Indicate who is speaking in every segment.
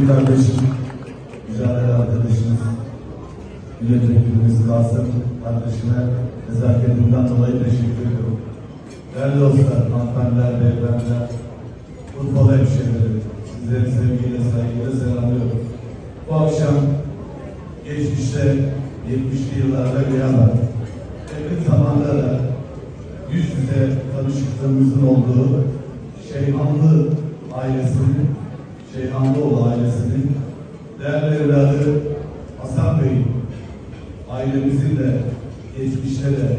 Speaker 1: sevgili kardeşim, mücadele arkadaşımız, milletvekilimiz Kasım kardeşime nezaketinden dolayı teşekkür ediyorum. Değerli dostlar, hanımefendiler, beyefendiler, Urfalı hemşehrilerim, sizleri sevgiyle, saygıyla selamlıyorum. Bu akşam geçmişte 70'li yıllarda yana yakın zamanda da yüz yüze tanışıklığımızın olduğu Şeyhanlı ailesinin, Şeyhanlıoğlu ailesinin değerli evladı Hasan Bey ailemizin de geçmişte de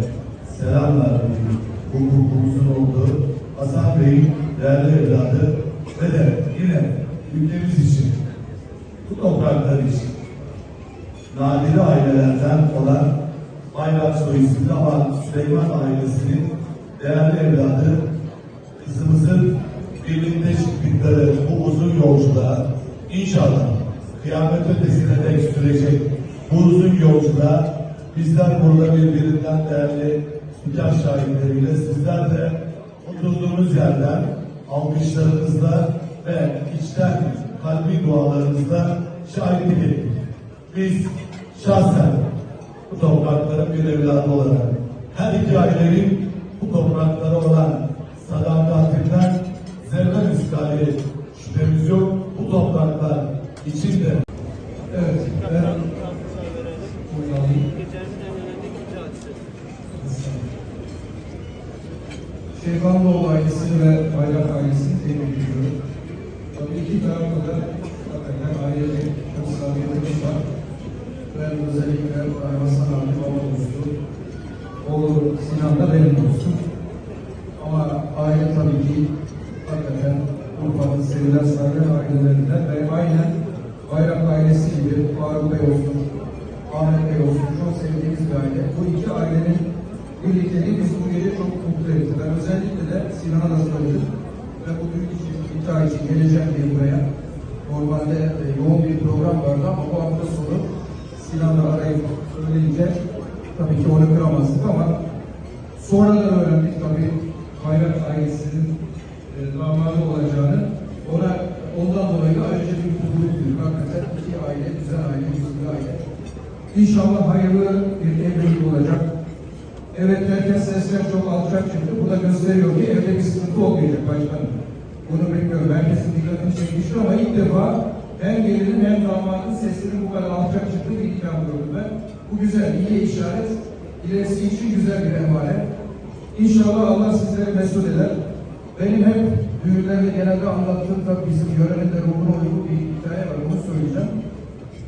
Speaker 1: selam verdiği hukukumuzun olduğu Hasan Bey'in değerli evladı ve de yine ülkemiz için bu topraklar için nadiri ailelerden olan Bayrak soy ama Süleyman ailesinin değerli evladı kızımızın birlikte çıktıkları bu uzun yolculuğa inşallah kıyamet ötesine dek sürecek bu uzun yolculuğa bizler burada birbirinden değerli nikah şahitleriyle sizler de oturduğunuz yerden alkışlarınızla ve içten kalbi dualarınızla şahitlik ettik. Biz şahsen bu toprakların bir evladı olarak her iki ailenin bu topraklara içinde
Speaker 2: Evet, ben. Şeyhanoğlu ailesini ve Bayrak ailesini tebrik ediyorum. Tabii iki tarafta da hakikaten ailecek çok samimiyetimiz var. Ben özellikle Hasan abi baba dostu. Oğlu Sinan da benim dostum. Ama aile tabii ki hakikaten Urfa'nın sevilen saygın ailelerinden ve aynen Bayrak ailesi gibi Faruk Bey olsun, Ahmet Bey olsun çok sevdiğimiz bir aile. Bu iki ailenin birlikteliği bizi bu gece çok mutlu etti. Ben özellikle de Sinan'a da söyledim. Ve bu büyük için, iddia için geleceğim diye buraya. Normalde e, yoğun bir program vardı ama bu hafta sonu Sinan'la arayıp söyleyince tabii ki onu kıramazdık ama sonradan öğrendik tabii Bayrak ailesinin e, damadı olacağını. Ona ondan dolayı da ayrıca bir mutluluk duyduk. Hakikaten iki aile, güzel aile, bir aile. İnşallah hayırlı bir evlilik olacak. Evet herkes sesler çok alçak çıktı. Bu da gösteriyor ki evde bir sıkıntı olmayacak başkanım. Bunu bekliyorum. Herkesin dikkatini çekmiştir ama ilk defa hem gelinin hem damadın sesinin bu kadar alçak çıktığı bir ikram gördüm ben. Bu güzel, iyi işaret. İlerisi için güzel bir emanet. İnşallah Allah sizleri mesut eder. Benim hep düğünlerde genelde anlattığım tabii bizim yörenin de ruhuna uygun bir hikaye var. Onu söyleyeceğim.